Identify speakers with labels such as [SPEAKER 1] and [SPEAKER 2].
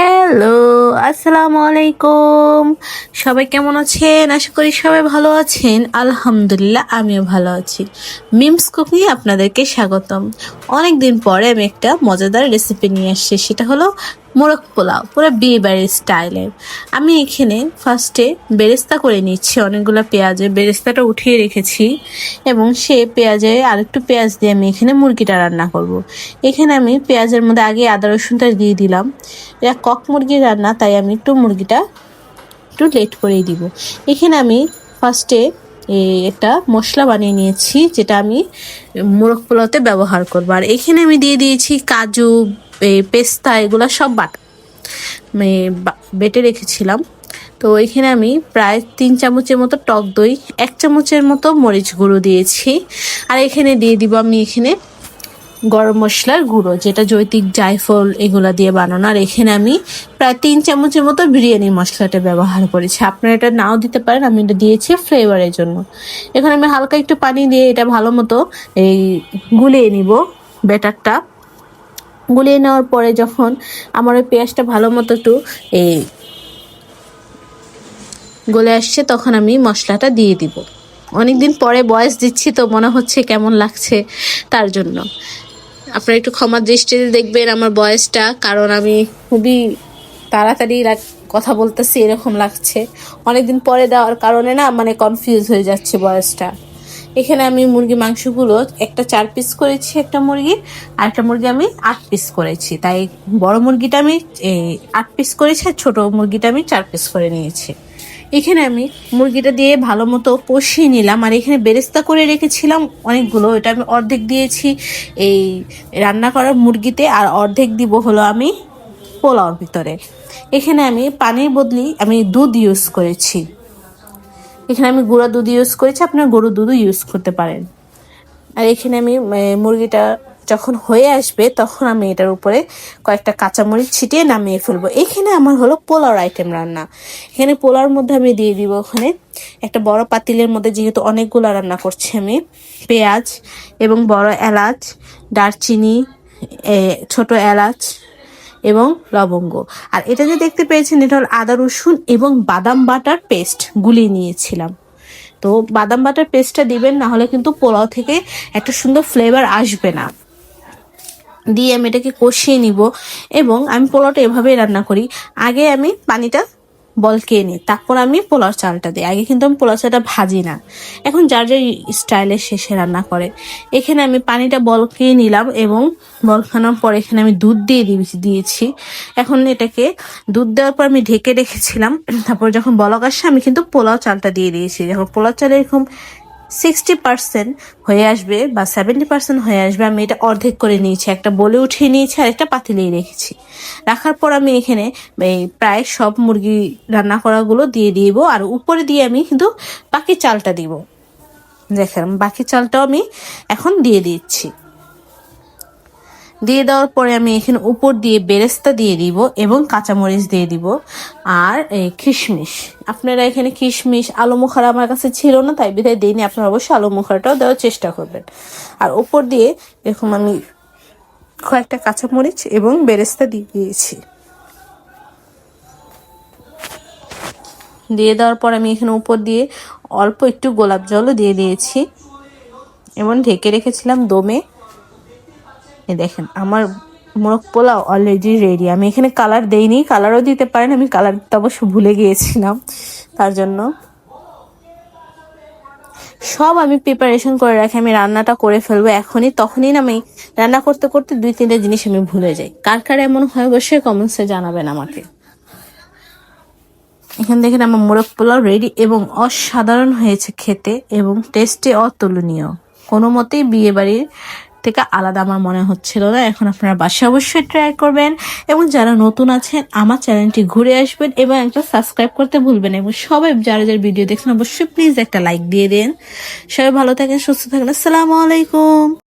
[SPEAKER 1] Hello আসসালামু আলাইকুম সবাই কেমন আছেন? আশা করি সবাই ভালো আছেন। আলহামদুলিল্লাহ, আমিও ভালো আছি। মিমস কুকিং আপনাদেরকে স্বাগতম। অনেক দিন পরে আমি একটা মজাদার রেসিপি নিয়ে আসছি, সেটা হলো মোরগ পোলাও, পুরো বিয়ে বাড়ির স্টাইলের। আমি এখানে ফার্স্টে বেরেস্তা করে নিচ্ছি অনেকগুলো পেঁয়াজে বেরেস্তাটা উঠিয়ে রেখেছি এবং সে পেঁয়াজে আরেকটু পেঁয়াজ দিয়ে আমি এখানে মুরগিটা রান্না করব। এখানে আমি পেঁয়াজের মধ্যে আগে আদা, রসুনটা দিয়ে দিলাম। এটা কক মুরগির রান্না, তাই আমি একটু মুরগিটা একটু লেট করেই দিব। এখানে আমি ফার্স্টে একটা মশলা বানিয়ে নিয়েছি, যেটা আমি মোরগ পোলাওতে ব্যবহার করব। আর এখানে আমি দিয়ে দিয়েছি কাজু পেস্তা, এগুলো সব বাটা। বেটে রেখেছিলাম। তো এখানে আমি প্রায় তিন চামচের মতো টক দই, এক চামচের মতো মরিচ গুঁড়ো দিয়েছি। আর এখানে দিয়ে দিব আমি এখানে গরম মশলার গুঁড়ো, যেটা জৈতিক জায়ফল এগুলা দিয়ে বানানো। আর এখানে আমি প্রায় তিন চামচের মতো বিরিয়ানি মশলাটা ব্যবহার করেছি। আপনারা এটা নাও দিতে পারেন, আমি এটা দিয়েছি ফ্লেভারের জন্য। এখানে আমি হালকা একটু পানি দিয়ে এটা ভালো মতো এই গুলিয়ে নিব ব্যাটারটা। গুলিয়ে নেওয়ার পরে যখন আমার ওই পেঁয়াজটা ভালো মতো একটু এই গলে আসছে, তখন আমি মশলাটা দিয়ে দিব। অনেকদিন পরে বয়স দিচ্ছি, তো মনে হচ্ছে কেমন লাগছে তার জন্য। আপনারা একটু ক্ষমা দৃষ্টিতে দেখবেন আমার বয়সটা, কারণ আমি খুবই তাড়াতাড়ি কথা বলতেছি, এরকম লাগছে। অনেকদিন পরে দেওয়ার কারণে না মানে কনফিউজ হয়ে যাচ্ছে বয়সটা। এখানে আমি মুরগি মাংসগুলো একটা চার পিস করেছি একটা মুরগি আর একটা মুরগি আমি আট পিস করেছি। তাই বড় মুরগিটা আমি আট পিস করেছি, আর ছোটো মুরগিটা আমি চার পিস করে নিয়েছি। এখানে আমি মুরগিটা দিয়ে ভালো মতো কষিয়ে নিলাম, আর এখানে বেরেস্তা করে রেখেছিলাম অনেকগুলো। এটা আমি অর্ধেক দিয়েছি এই রান্না করার মুরগিতে, আর অর্ধেক দিব হলো আমি পোলাওর ভিতরে। এখানে আমি পানির বদলি আমি দুধ ইউজ করেছি। এখানে আমি গুঁড়া দুধ ইউজ করেছি, আপনার গরু দুধও ইউজ করতে পারেন। আর এখানে আমি মুরগিটা যখন হয়ে আসবে, তখন আমি এটার উপরে কয়েকটা কাঁচামরিচ ছিটিয়ে নামিয়ে ফেলব। এখানে আমার হলো পোলাওর আইটেম রান্না। এখানে পোলাওর মধ্যে আমি দিয়ে দিব ওখানে একটা বড় পাতিলের মধ্যে, যেহেতু অনেকগুলো রান্না করছি আমি, পেঁয়াজ এবং বড় এলাচ, দারচিনি ছোট এলাচ এবং লবঙ্গ। আর এটা যে দেখতে পেয়েছেন, এটা হল আদা, রসুন এবং বাদাম বাটার পেস্ট গুলিয়ে নিয়েছিলাম। তো বাদাম বাটার পেস্টটা দিবেন, না হলে কিন্তু পোলাও থেকে একটা সুন্দর ফ্লেভার আসবে না। দিয়ে আমি এটাকে কষিয়ে নিব এবং আমি পোলাওটা এভাবেই রান্না করি। আগে আমি পানিটা বলকে নিই তারপর আমি পোলাও চালটা দিই। আগে কিন্তু আমি পোলাও চালটা ভাজি না। এখন যার যার স্টাইলে শেষে রান্না করে। এখানে আমি পানিটা বল বলকে নিলাম এবং বল বলখানোর পর এখানে আমি দুধ দিয়ে দিয়েছি দিয়েছি। এখন এটাকে দুধ দেওয়ার পর আমি ঢেকে রেখেছিলাম। তারপর যখন বলক আসে আমি কিন্তু পোলাও চালটা দিয়ে দিয়েছি। যখন পোলাও চাল এরকম সিক্সটি পার্সেন্ট হয়ে আসবে বা সেভেন্টি পার্সেন্ট হয়ে আসবে, আমি এটা অর্ধেক করে নিয়েছি, একটা বলে উঠিয়ে নিয়েছি আর একটা পাতিলেই রেখেছি। রাখার পর আমি এখানে এই প্রায় সব মুরগি রান্না করাগুলো দিয়ে দিব আর উপরে দিয়ে আমি কিন্তু বাকি চালটা দিব। দেখেন, বাকি চালটাও আমি এখন দিয়ে দিচ্ছি। দিয়ে দেওয়ার পরে আমি এখানে উপর দিয়ে বেরেস্তা দিয়ে দিব এবং কাঁচামরিচ দিয়ে দিব আর এই কিশমিশ। আপনারা এখানে কিশমিশ, আলু মুখার আমার কাছে ছিল না, তাই বিধায় দিইনি। আপনারা অবশ্যই আলু মুখারটাও দেওয়ার চেষ্টা করবেন। আর উপর দিয়ে এরকম আমি কয়েকটা কাঁচামরিচ এবং বেরেস্তা দিয়ে দিয়েছি। দিয়ে দেওয়ার পর আমি এখানে উপর দিয়ে অল্প একটু গোলাপ জলও দিয়ে দিয়েছি। এবং ঢেকে রেখেছিলাম দমে। দেখেন, আমার মোরগ পোলাও অলরেডি রেডি আমি এখানে কালার দেইনি কালারও দিতে পারেন, আমি কালার দিতে অবশ্য ভুলে গিয়েছিলাম, তার জন্য। সব আমি প্রিপারেশন করে রাখি, আমি রান্নাটা করে ফেলব এখনই, তখনই না আমি রান্না করতে করতে দুই তিনটে জিনিস আমি ভুলে যাই। কার কার এমন হয় অবশ্যই কমেন্টসে জানাবেন আমাকে। এখানে দেখেন আমার মোরগ পোলাও রেডি এবং অসাধারণ হয়েছে খেতে এবং টেস্টে অতুলনীয়। কোনো মতেই বিয়ে বাড়ির থেকে আলাদা আমার মনে হচ্ছিল না। এখন আপনারা বাসে অবশ্যই ট্রাই করবেন এবং যারা নতুন আছেন, আমার চ্যানেলটি ঘুরে আসবেন এবং একটা সাবস্ক্রাইব করতে ভুলবেন এবং সবাই যারা যারা ভিডিও দেখছেন, অবশ্যই প্লিজ একটা লাইক দিয়ে দেন। সবাই ভালো থাকেন, সুস্থ থাকেন। আসসালামু আলাইকুম।